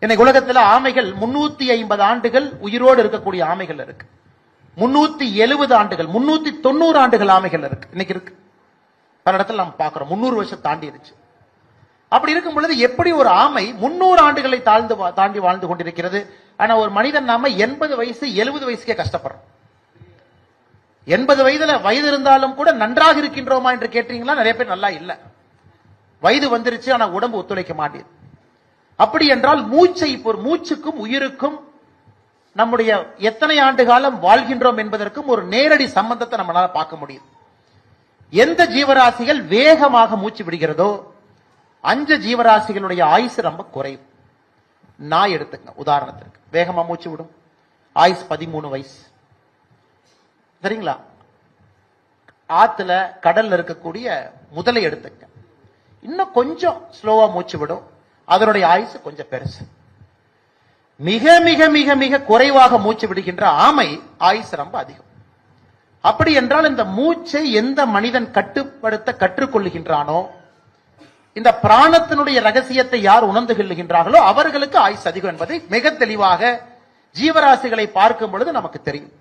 இன்னைக்கு உலகத்துல ஆமைகள் முன்னூத்தி ஐம்பது ஆண்டுகள் உயிரோடு இருக்கக்கூடிய ஆமைகள் இருக்கு. முன்னூத்தி எழுபது ஆண்டுகள் முன்னூத்தி தொண்ணூறு ஆண்டுகள் ஆமைகள் இருக்கு. இன்னைக்கு இருக்கு. பல இடத்துல நம்ம பார்க்கிறோம். முன்னூறு வருஷம் தாண்டிடுச்சு அப்படி இருக்கும் பொழுது எப்படி ஒரு ஆமை முன்னூறு ஆண்டுகளை தாழ்ந்து வா- தாண்டி வாழ்ந்து கொண்டிருக்கிறது? ஆனா ஒரு மனிதன் நாம எண்பது வயசு எழுபது வயசுக்கே கஷ்டப்படுறோம். எண்பது வயதுல வயது இருந்தாலும் கூட நன்றாக இருக்கின்றோமா என்று கேட்டீங்களா? நிறைய பேர் நல்லா இல்லை. வயது வந்துருச்சு ஆனா உடம்பு ஒத்துழைக்க மாட்டேங்குது. அப்படி என்றால் மூச்சை இப்போ மூச்சுக்கும் உயிருக்கும் நம்முடைய எத்தனை ஆண்டு காலம் வாழ்கின்றோம் என்பதற்கும் ஒரு நேரடி சம்பந்தத்தை நம்மளால பார்க்க முடியும். எந்த ஜீவராசிகள் வேகமாக மூச்சு விடுகிறதோ அஞ்சு ஜீவராசிகளுடைய ஆயுசு ரொம்ப குறையும் நாய் எடுத்துங்க உதாரணத்திற்கு. வேகமா மூச்சு விடும். ஆயுஸ் பதிமூணு வயசு. சரிங்களா? ஆத்துல கடல்ல இருக்கக்கூடிய முதலை எடுத்துங்க இன்னும் கொஞ்சம் ஸ்லோவா மூச்சு விடும். அதனுடைய ஆயுசு கொஞ்சம் பெருசு. மிக மிக மிக மிக குறைவாக மூச்சு விடுகின்ற ஆமை ஆயுசு ரொம்ப அதிகம். அப்படி என்றால் இந்த மூச்சை எந்த மனிதன் கட்டுப்படுத்த கற்றுக்கொள்ளுகின்றானோ இந்த பிராணத்தினுடைய ரகசியத்தை யார் உணர்ந்து கொள்ளுகின்றார்களோ அவர்களுக்கு ஆயுசு அதிகம் என்பதை மிக தெளிவாக ஜீவராசிகளை பார்க்கும் பொழுது நமக்கு தெரியும்.